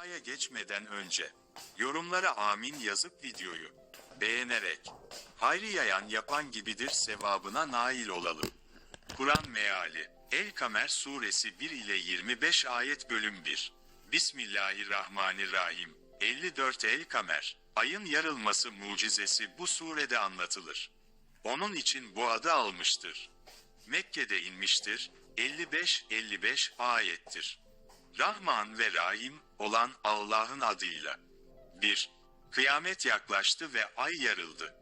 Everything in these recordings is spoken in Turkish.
Aya geçmeden önce yorumlara amin yazıp videoyu beğenerek hayri yayan yapan gibidir sevabına nail olalım. Kur'an meali El Kamer suresi 1 ile 25 ayet bölüm 1 Bismillahirrahmanirrahim 54 El Kamer Ayın yarılması mucizesi bu surede anlatılır. Onun için bu adı almıştır. Mekke'de inmiştir. 55-55 ayettir. Rahman ve Rahim olan Allah'ın adıyla. 1. Kıyamet yaklaştı ve ay yarıldı.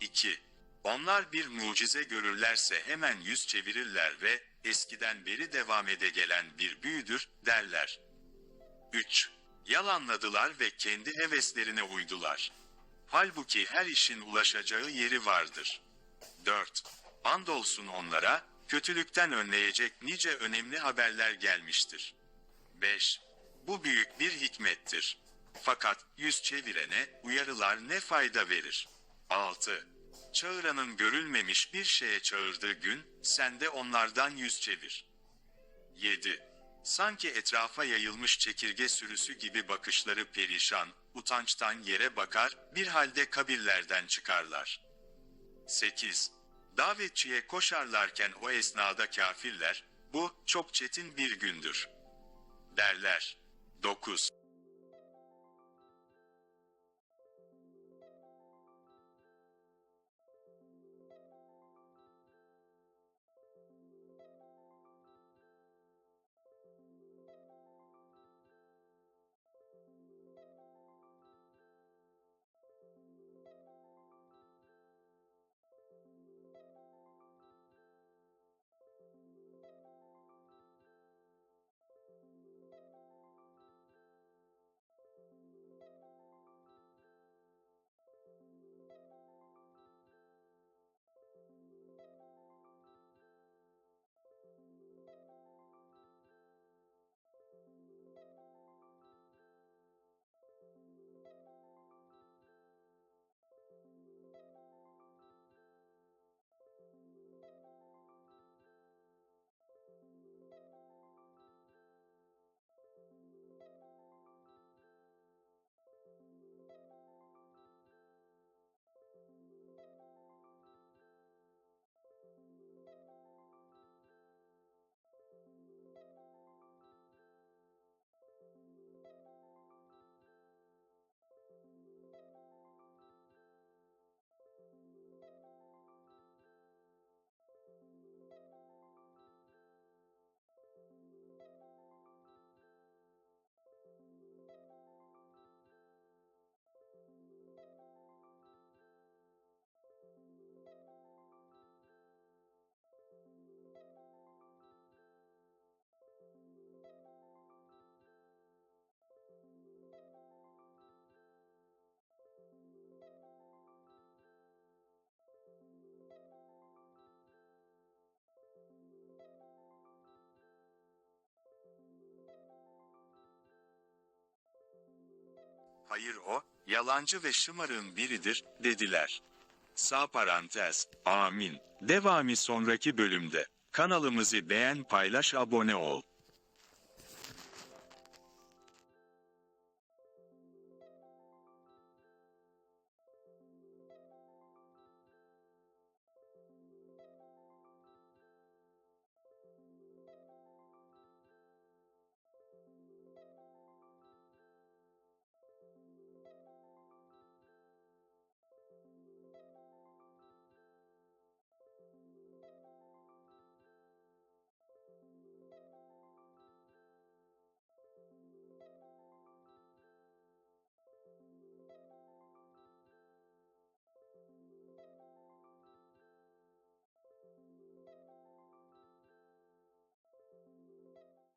2. Onlar bir mucize görürlerse hemen yüz çevirirler ve eskiden beri devam ede gelen bir büyüdür derler. 3. Yalanladılar ve kendi heveslerine uydular. Halbuki her işin ulaşacağı yeri vardır. 4. Andolsun onlara, kötülükten önleyecek nice önemli haberler gelmiştir. 5. Bu büyük bir hikmettir. Fakat yüz çevirene uyarılar ne fayda verir? 6. Çağıranın görülmemiş bir şeye çağırdığı gün, sen de onlardan yüz çevir. 7. Sanki etrafa yayılmış çekirge sürüsü gibi bakışları perişan, utançtan yere bakar, bir halde kabirlerden çıkarlar. 8. Davetçiye koşarlarken o esnada kafirler, bu çok çetin bir gündür. Derler. 9. Hayır o, yalancı ve şımarığın biridir, dediler. Sağ parantez, amin. Devamı sonraki bölümde. Kanalımızı beğen paylaş abone ol.